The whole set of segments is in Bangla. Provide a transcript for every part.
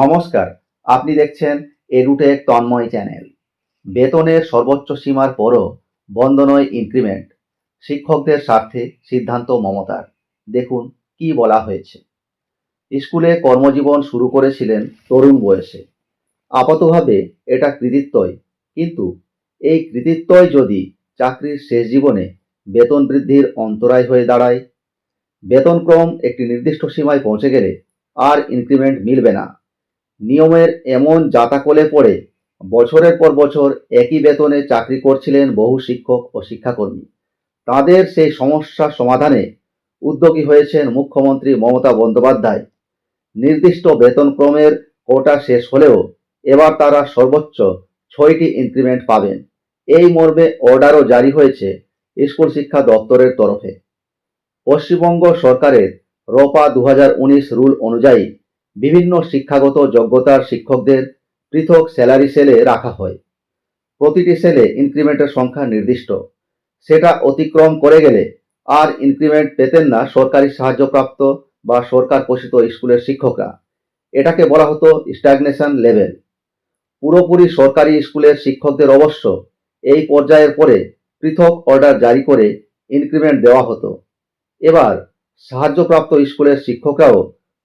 নমস্কার, আপনি দেখছেন এ এডুটেক তন্ময় চ্যানেল। বেতনের সর্বোচ্চ সীমার পরও বন্ধ নয় ইনক্রিমেন্ট। শিক্ষকদের স্বার্থে সিদ্ধান্ত মমতার। দেখুন কি বলা হয়েছে। স্কুলে কর্মজীবন শুরু করেছিলেন তরুণ বয়সে। আপাতভাবে এটা কৃতিত্বই, কিন্তু এই কৃতিত্বই যদি চাকরির শেষ জীবনে বেতন বৃদ্ধির অন্তরায় হয়ে দাঁড়ায়, বেতনক্রম একটি নির্দিষ্ট সীমায় পৌঁছে গেলে আর ইনক্রিমেন্ট মিলবে না। নিয়মের এমন জাতাকলে পড়ে বছরের পর বছর একই বেতনে চাকরি করছিলেন বহু শিক্ষক ও শিক্ষাকর্মী। তাদের সেই সমস্যা সমাধানে উদ্যোগী হয়েছেন মুখ্যমন্ত্রী মমতা বন্দ্যোপাধ্যায়। নির্দিষ্ট বেতনক্রমের কোটা শেষ হলেও এবার তারা সর্বোচ্চ ছয়টি ইনক্রিমেন্ট পাবেন। এই মর্মে অর্ডারও জারি হয়েছে স্কুল শিক্ষা দপ্তরের তরফে। পশ্চিমবঙ্গ সরকারের রপা দু রুল অনুযায়ী বিভিন্ন শিক্ষাগত যোগ্যতার শিক্ষকদের পৃথক স্যালারি সেলে রাখা হয়। প্রতিটি সেলে ইনক্রিমেন্টের সংখ্যা নির্দিষ্ট। সেটা অতিক্রম করে গেলে আর ইনক্রিমেন্ট পেতেন না সরকারি সাহায্যপ্রাপ্ত বা সরকার পোষিত স্কুলের শিক্ষকরা। এটাকে বলা হতো স্ট্যাগনেশন লেভেল। পুরোপুরি সরকারি স্কুলের শিক্ষকদের অবশ্য এই পর্যায়ের পরে পৃথক অর্ডার জারি করে ইনক্রিমেন্ট দেওয়া হতো। এবার সাহায্যপ্রাপ্ত স্কুলের শিক্ষকরাও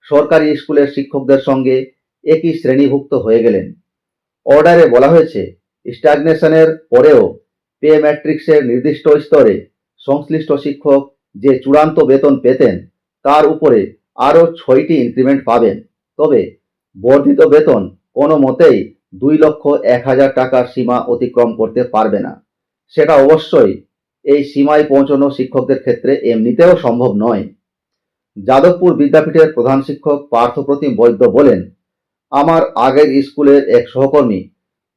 সরকারি স্কুলের শিক্ষকদের সঙ্গে একই শ্রেণীভুক্ত হয়ে গেলেন। অর্ডারে বলা হয়েছে, স্ট্যাগনেশনের পরেও পে ম্যাট্রিক্সের নির্দিষ্ট স্তরে সংশ্লিষ্ট শিক্ষক যে চূড়ান্ত বেতন পেতেন, তার উপরে আরও ছয়টি ইনক্রিমেন্ট পাবেন। তবে বর্ধিত বেতন কোনো মতেই দুই লক্ষ এক হাজার টাকার সীমা অতিক্রম করতে পারবে না। সেটা অবশ্যই এই সীমায় পৌঁছানো শিক্ষকদের ক্ষেত্রে এমনিতেও সম্ভব নয়। যাদবপুর বিদ্যাপীঠের প্রধান শিক্ষক পার্থপ্রতিম বৈদ্য বলেন, আমার আগের স্কুলের এক সহকর্মী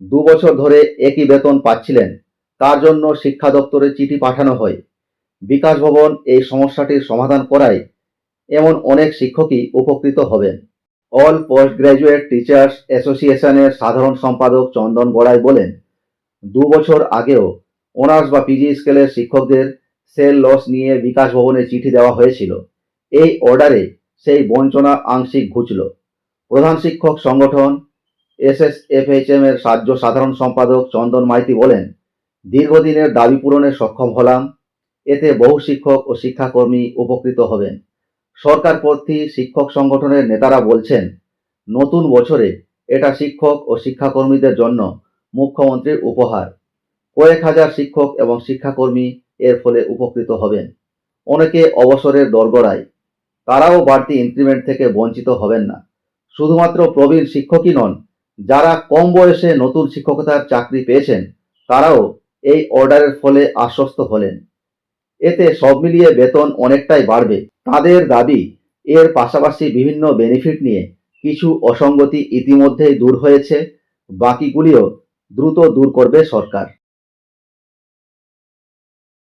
দু বছর ধরে একই বেতন পাচ্ছিলেন, তার জন্য শিক্ষা দপ্তরে চিঠি পাঠানো হয়। বিকাশ ভবন এই সমস্যাটির সমাধান করায় এমন অনেক শিক্ষকই উপকৃত হবেন। অল পোস্ট গ্র্যাজুয়েট টিচার্স অ্যাসোসিয়েশনের সাধারণ সম্পাদক চন্দন গড়াই বলেন, দু বছর আগেও অনার্স বা পিজি স্কেলের শিক্ষকদের সেল লস নিয়ে বিকাশ ভবনে চিঠি দেওয়া হয়েছিল। এই অর্ডারে সেই বঞ্চনা আংশিক ঘুচল। প্রধান শিক্ষক সংগঠন এসএসএফএইচএম এর রাজ্য সাধারণ সম্পাদক চন্দন মাইতি বলেন, দীর্ঘদিনের দাবি পূরণে সক্ষম হলাম, এতে বহু শিক্ষক ও শিক্ষাকর্মী উপকৃত হবেন। সরকার প্রার্থী শিক্ষক সংগঠনের নেতারা বলছেন, নতুন বছরে এটা শিক্ষক ও শিক্ষাকর্মীদের জন্য মুখ্যমন্ত্রীর উপহার। কয়েক হাজার শিক্ষক এবং শিক্ষাকর্মী এর ফলে উপকৃত হবেন। অনেকে অবসরের দরগড়ায় তারাও বাড়তি ইনক্রিমেন্ট থেকে বঞ্চিত হবেন না। শুধুমাত্র প্রবীণ শিক্ষকই নন, যারা কম বয়সে নতুন শিক্ষকতার চাকরি পেয়েছেন, তারাও এই অর্ডারের ফলে আশ্বস্ত হলেন। এতে সব মিলিয়ে বেতন অনেকটাই বাড়বে। তাদের দাবি, এর পাশাপাশি বিভিন্ন বেনিফিট নিয়ে কিছু অসঙ্গতি ইতিমধ্যেই দূর হয়েছে, বাকিগুলিও দ্রুত দূর করবে সরকার।